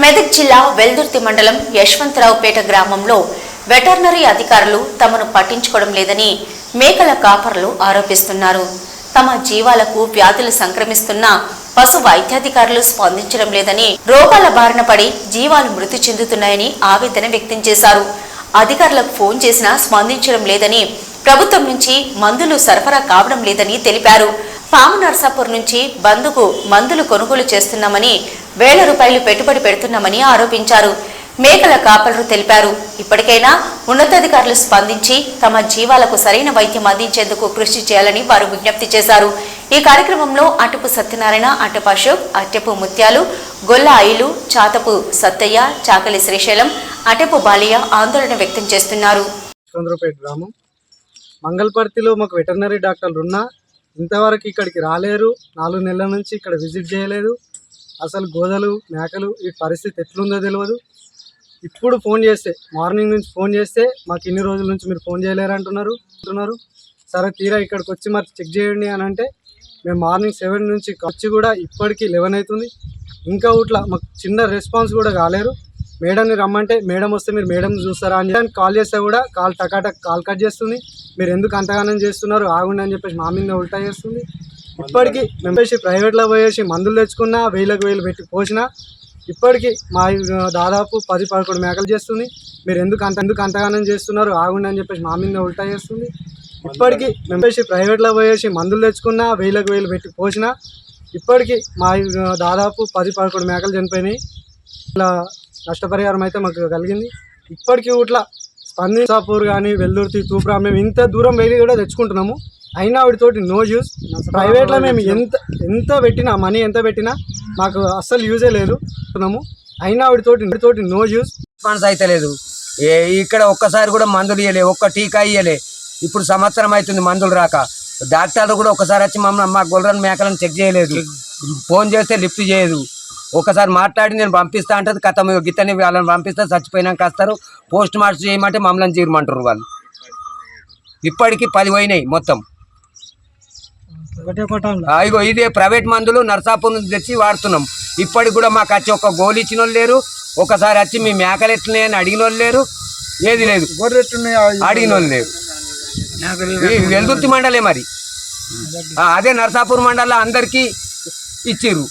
మెదక్ జిల్లా వెల్దుర్తి మండలం యశ్వంతరావుపేట గ్రామంలో వెటర్నరీ అధికారులు తమను పట్టించుకోవడం లేదని మేకల కాపర్లు ఆరోపిస్తున్నారు. తమ జీవాలకు వ్యాధులు సంక్రమిస్తున్న పశు వైద్యాధికారులు స్పందించడం లేదని రోగాల బారిన పడి జీవాలు మృతి చెందుతున్నాయని ఆవేదన వ్యక్తం చేశారు. అధికారులకు ఫోన్ చేసినా స్పందించడం లేదని ప్రభుత్వం నుంచి మందులు సరఫరా కావడం లేదని తెలిపారు. పాము నర్సాపూర్ నుంచి బందుకు మందులు కొనుగోలు చేస్తున్నామని వేల రూపాయలు పెట్టుబడి పెడుతున్నామని ఆరోపించారు. మేకల కాపలరు తెలిపారు. ఇప్పటికైనా ఉన్నతాధికారులు స్పందించి తమ జీవాలకు సరైన వైద్యం అందించేందుకు కృషి చేయాలని వారు విజ్ఞప్తి చేశారు. ఈ కార్యక్రమంలో అటుపు సత్యనారాయణ అటుపు అశోక్ అట్టెపు ముత్యాలు గొల్ల ఆయిలు చాతపు సత్తయ్య చాకలి శ్రీశైలం అటెపు బాలియా ఆందోళన వ్యక్తం చేస్తున్నారు. గ్రామం. మంగళపర్తిలో మాకు వెటర్నరీ డాక్టర్లు ఉన్నా ఇంతవరకు ఇక్కడికి రాలేరు. నాలుగు నెలల నుంచి ఇక్కడ విజిట్ చేయలేదు. అసలు గోదలు మేకలు ఈ పరిస్థితి ఎట్లుందో తెలియదు ఇప్పుడు ఫోన్ చేస్తే మార్నింగ్ నుంచి ఫోన్ చేస్తే మాకు ఇన్ని రోజుల నుంచి మీరు ఫోన్ చేయలేరు అంటున్నారు అంటున్నారు. సరే తీరా ఇక్కడికి వచ్చి మరి చెక్ చేయండి అని అంటే మేము మార్నింగ్ సెవెన్ నుంచి వచ్చి కూడా ఇప్పటికీ లెవెన్ అవుతుంది. ఇంకా ఇట్లా మాకు చిన్న రెస్పాన్స్ కూడా కాలేరు మేడంని రమ్మంటే మేడం వస్తే మీరు మేడం చూస్తారా అని చెప్పి కాల్ చేస్తే కూడా కాల్ టకాటక్ కాల్ కట్ చేస్తుంది. మీరు ఎందుకు అంతగానం చేస్తున్నారు? ఆగుండి అని చెప్పేసి మా మీద ఉల్టా చేస్తుంది. ఇప్పటికీ మేము ప్రైవేట్లో పోయేసి మందులు తెచ్చుకున్నా వేలకు వేలు పెట్టి పోసినా ఇప్పటికీ మా దాదాపు పది పదకొండు మేకలు చేస్తుంది. మీరు ఎందుకు అంత ఎందుకు అంతగానం చేస్తున్నారు? ఆగుండి అని చెప్పేసి మా మీద ఉల్టా చేస్తుంది. ఇప్పటికీ మేము ప్రైవేట్లో పోయేసి మందులు తెచ్చుకున్నా వేలకు వేలు పెట్టి పోసినా ఇప్పటికీ మా దాదాపు పది పదకొండు మేకలు చనిపోయినాయి. ఇలా నష్టపరిహారం అయితే మాకు కలిగింది. ఇప్పటికీ ఇట్లా స్పందించాపూర్ కానీ వెల్లూర్తి తూప్రా మేము ఇంత దూరం వెళ్ళి కూడా తెచ్చుకుంటున్నాము. అయినా వాటితోటి నో యూస్ ప్రైవేట్లో మేము ఎంత ఎంత పెట్టినా మనీ ఎంత పెట్టినా మాకు అస్సలు యూజే లేదు. అనుకుంటున్నాము అయినా వాటితోటి వాటితోటి నో యూస్ రెస్పాన్స్ అయితే లేదు. ఏ ఇక్కడ ఒక్కసారి కూడా మందులు ఇయ్యలే ఒక్క టీకా ఇయ్యలే. ఇప్పుడు సంవత్సరం అవుతుంది మందులు రాక. డాక్టర్లు కూడా ఒకసారి వచ్చి మమ్మల్ని మా గొర్రెల మేకలను చెక్ చేయలేదు. ఫోన్ చేస్తే లిఫ్ట్ చేయదు. ఒకసారి మాట్లాడి నేను పంపిస్తా అంటది కథ గిత్తని వాళ్ళని పంపిస్తే చచ్చిపోయినాక వస్తారు పోస్ట్ మార్టం చేయమంటే మమ్మల్ని చీరమంటారు వాళ్ళు. ఇప్పటికి పది పోయినాయి మొత్తం. ఇగో ఇదే ప్రైవేట్ మందులు నర్సాపూర్ నుంచి తెచ్చి వాడుతున్నాం. ఇప్పటికి కూడా మాకు వచ్చి ఒక గోలు ఇచ్చిన వాళ్ళు లేరు. ఒకసారి వచ్చి మీ మేకలు ఎట్లున్నాయి అని అడిగిన వాళ్ళు లేరు. ఏది లేదు. అడిగిన వాళ్ళు లేరు. వెల్దుర్తి మండలే మరి. అదే నర్సాపూర్ మండలం అందరికీ ఇచ్చిర్రు.